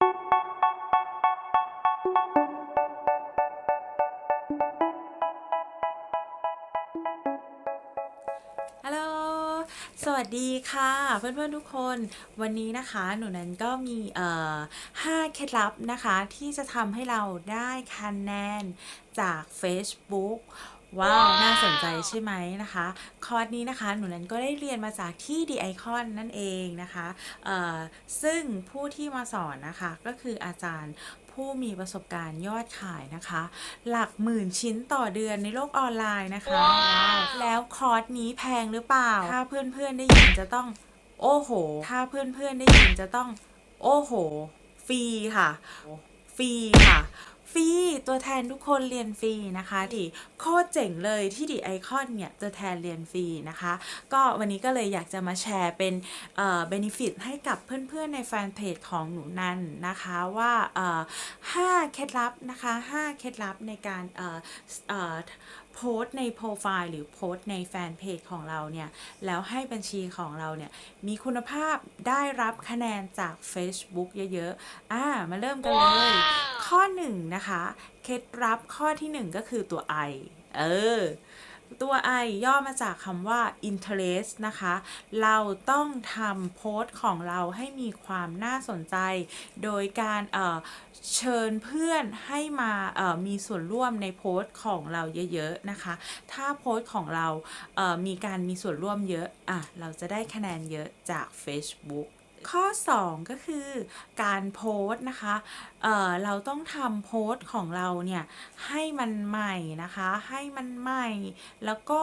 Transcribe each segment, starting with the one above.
ฮัลโหล สวัสดีค่ะ เพื่อนๆทุกคนวันนี้นะคะหนูนั้นก็มีเอ่อห้าเคล็ดลับนะคะ ที่จะทำให้เราได้คะแนนจาก Facebook ว้าว น่าสนใจใช่ไหมนะคะ คอร์สนี้นะคะ หนูนั้นก็ได้เรียนมาจากที่ The Icon นั่นเองนะคะเอ่อซึ่งผู้ที่มาสอนนะคะ ก็คืออาจารย์ผู้มีประสบการณ์ยอดขายนะคะ หลักหมื่นชิ้นต่อเดือนในโลกออนไลน์นะคะว้าวแล้วคอร์สนี้แพงหรือเปล่า ถ้าเพื่อนๆได้ยินจะต้อง โอ้โห ถ้าเพื่อนๆได้ยินจะต้อง โอ้โห ฟรีค่ะ ฟรีค่ะ ฟรีตัวแทนทุกคนเรียนฟรีนะคะที่โคตรเจ๋งเลยที่ดีไอคอนเนี่ยตัวแทนเรียนฟรีนะคะ ก็วันนี้ก็เลยอยากจะมาแชร์เป็นเอ่อเบนฟิตให้กับเพื่อนๆในแฟนเพจของหนูนันนะคะว่าเอ่อห้าเคล็ดลับนะคะห้าเคล็ดลับในการเอ่อเอ่อ โพสต์ในโปรไฟล์หรือโพสต์ในแฟนเพจของเราเนี่ย แล้วให้บัญชีของเราเนี่ย มีคุณภาพได้รับคะแนนจาก Facebook เยอะๆ อ่า มาเริ่มกันเลย ข้อหนึ่งนะคะ เคล็ดลับข้อที่หนึ่งก็คือตัว I เออ ตัว I ย่อมาจากคำว่า interest นะคะ เราต้องทำโพสต์ของเราให้มีความน่าสนใจ โดยการเเชิญเพื่อนให้มามีส่วนร่วมในโพสต์ของเราเยอะๆนะคะ ถ้าโพสต์ของเราเมีการมีส่วนร่วมเยอะอะเราจะได้คะแนนเยอะจาก Facebook ข้อ 2 ก็คือการโพสต์นะคะเเราต้องทำโพสต์ของเราเนี่ยให้มันใหม่นะคะ ให้มันใหม่ แล้วก็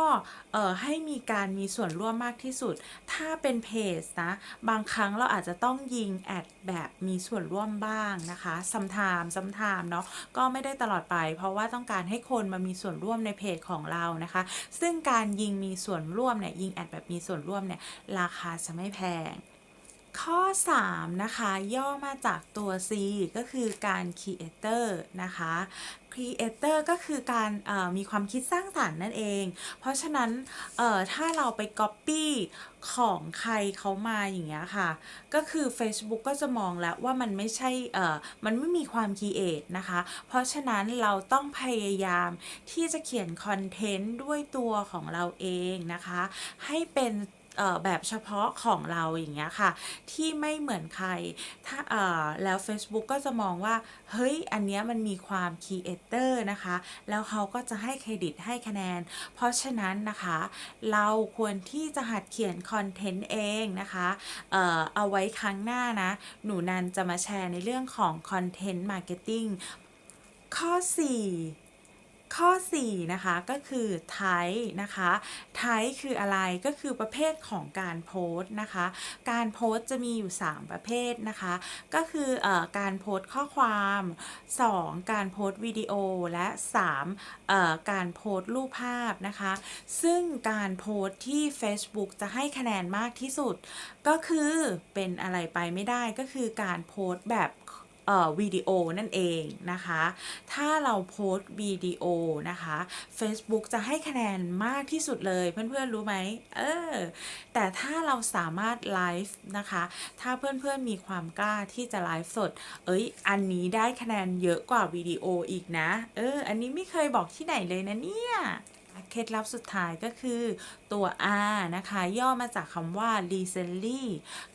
ให้มีการมีส่วนร่วมมากที่สุด ถ้าเป็นเพจนะ บางครั้งเราอาจจะต้องยิงแอดแบบมีส่วนร่วมบ้างนะคะซัมไทม์ซัมไทม์เนาะ ก็ไม่ได้ตลอดไป เพราะว่าต้องการให้คนมามีส่วนร่วมในเพจของเรานะคะ ซึ่งการยิงมีส่วนร่วมเนี่ยยิงแอดแบบมีส่วนร่วมเนี่ยราคาจะไม่แพง ข้อ 3 นะคะ ย่อมาจากตัว C ก็คือการ Creator นะคะ Creator ก็คือการมีความคิดสร้างสรรค์นั่นเอง เพราะฉะนั้นถ้าเราไป Copy ของใครเขามาอย่างเงี้ยค่ะ ก็คือ Facebook ก็จะมองแล้วว่ามันไม่ใช่เออมันไม่มีความ Create นะคะ เพราะฉะนั้นเราต้องพยายามที่จะเขียนคอนเทนต์ด้วยตัวของเราเองนะคะ ให้เป็น แบบเฉพาะของเราอย่างเงี้ยค่ะ ที่ไม่เหมือนใครถ้าแล้ว Facebook ก็จะมองว่า เฮ้ย อันเนี้ยมันมีความครีเอเตอร์นะคะ แล้วเขาก็จะให้เครดิตให้คะแนน เพราะฉะนั้นนะคะ เราควรที่จะหัดเขียนคอนเทนต์เองนะคะเอ่อเอาไว้ครั้งหน้านะ หนูนันจะมาแชร์ในเรื่องของคอนเทนต์มาร์เก็ตติ้งข้อ 4 ข้อ 4 นะคะก็คือไทนะคะไทคืออะไรก็คือประเภทของการโพสต์นะคะ การโพสต์จะมีอยู่ 3 ประเภทนะคะ ก็คือออการโพสต์ข้อความ 2 การโพสต์วิดีโอและ3การโพสต์รูปภาพนะคะ ซึ่งการโพสต์ที่ Facebook จะให้คะแนนมากที่สุด ก็คือเป็นอะไรไปไม่ได้ก็คือการโพสต์แบบ วิดีโอนั่นเองนะคะ ถ้าเราโพสต์วิดีโอนะคะ Facebook จะให้คะแนนมากที่สุดเลยเพื่อนๆรู้ไหมเออแต่ถ้าเราสามารถไลฟ์นะคะ ถ้าเพื่อนๆมีความกล้าที่จะไลฟ์สด เอ้ย อันนี้ได้คะแนนเยอะกว่าวิดีโออีกนะ เออ อันนี้ไม่เคยบอกที่ไหนเลยนะเนี่ย เคล็ดลับสุดท้ายก็คือตัว R นะคะ ย่อมาจากคำว่า recently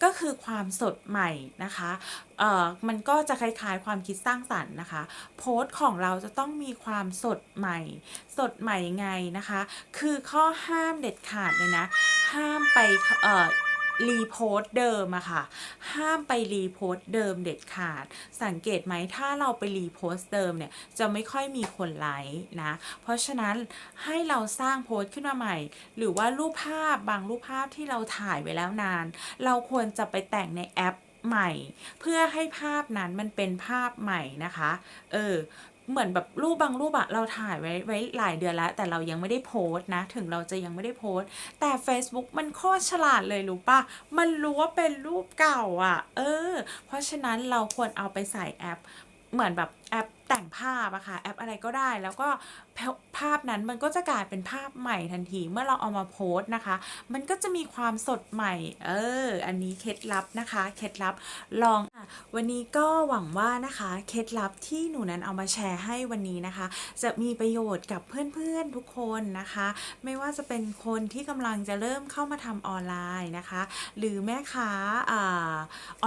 ก็คือความสดใหม่นะคะเอ่อมันก็จะคล้ายๆ ความคิดสร้างสรรค์นะคะ โพสต์ของเราจะต้องมีความสดใหม่ สดใหม่ยังไงนะคะ คือข้อห้ามเด็ดขาดเลยนะ ห้ามไปเอ่อ รีโพสเดิมอะค่ะ ห้ามไปรีโพสเดิมเด็ดขาด สังเกตไหมถ้าเราไปรีโพสเดิมเนี่ยจะไม่ค่อยมีคนไลค์นะ เพราะฉะนั้นให้เราสร้างโพสขึ้นมาใหม่ หรือว่ารูปภาพบางรูปภาพที่เราถ่ายไว้แล้วนาน เราควรจะไปแต่งในแอปใหม่ เพื่อให้ภาพนั้นมันเป็นภาพใหม่นะคะ เออ เหมือนแบบรูปบางรูปอะเราถ่ายไว้ไว้หลายเดือนแล้ว แต่เรายังไม่ได้โพสต์นะ ถึงเราจะยังไม่ได้โพสต์ แต่ Facebook มันโคตรฉลาดเลยรู้ปะมันรู้ว่าเป็นรูปเก่าอะ่ะเออ เพราะฉะนั้นเราควรเอาไปใส่แอป เหมือนแบบแอป แต่งภาพอะค่ะแอปอะไรก็ได้ แล้วก็ภาพนั้นมันก็จะกลายเป็นภาพใหม่ทันทีเมื่อเราเอามาโพสต์นะคะ มันก็จะมีความสดใหม่ เออ อันนี้เคล็ดลับนะคะเคล็ดลับลองวันนี้ก็หวังว่านะคะเคล็ดลับที่หนูนั้นเอามาแชร์ให้วันนี้นะคะ จะมีประโยชน์กับเพื่อนๆทุกคนนะคะ ไม่ว่าจะเป็นคนที่กำลังจะเริ่มเข้ามาทำออนไลน์นะคะ หรือแม่ค้าอ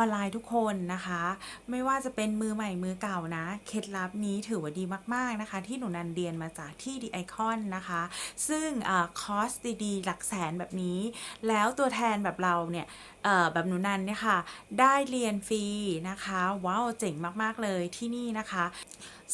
อนไลน์ทุกคนนะคะ ไม่ว่าจะเป็นมือใหม่มือเก่านะเคล็ดลับนี้ถือว่าดีมาก ๆ นะคะ ที่หนูนันเรียนมาจากที่ดีไอคอนนะคะ ซึ่งอคอร์สดีๆ หลักแสนแบบนี้ แล้วตัวแทนแบบเราเนี่ยแบบหนูนันเนี่ยค่ะ ได้เรียนฟรีนะคะ ว้าวเจ๋งมากๆเลยที่นี่นะคะ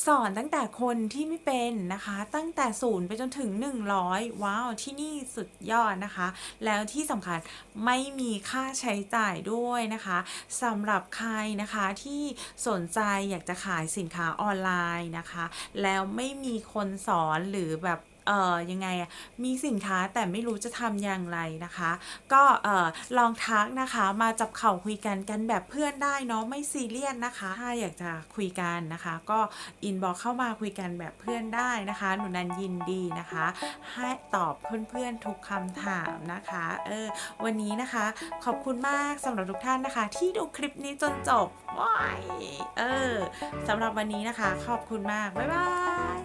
สอนตั้งแต่คนที่ไม่เป็นนะคะ ตั้งแต่ศูนย์ไปจนถึง 100 ว้าว ที่นี่สุดยอดนะคะ แล้วที่สำคัญไม่มีค่าใช้จ่ายด้วยนะคะสำหรับใครนะคะที่สนใจอยากจะขายสินค้าออนไลน์นะคะ แล้วไม่มีคนสอนหรือแบบ เอ่อยังไงอะมีสินค้าแต่ไม่รู้จะทำอย่างไรนะคะ ก็เอ่อลองทักนะคะมาจับเข่าคุยกันกันแบบเพื่อนได้เนาะไม่ซีเรียสนะคะ ถ้าอยากจะคุยกันนะคะ ก็อินบอกเข้ามาคุยกันแบบเพื่อนได้นะคะ หนูนันยินดีนะคะ ให้ตอบเพื่อนๆทุกคำถามนะคะเออวันนี้นะคะขอบคุณมากสำหรับทุกท่านนะคะ ที่ดูคลิปนี้จนจบว้ายเออสำหรับวันนี้นะคะ ขอบคุณมาก บ๊ายบาย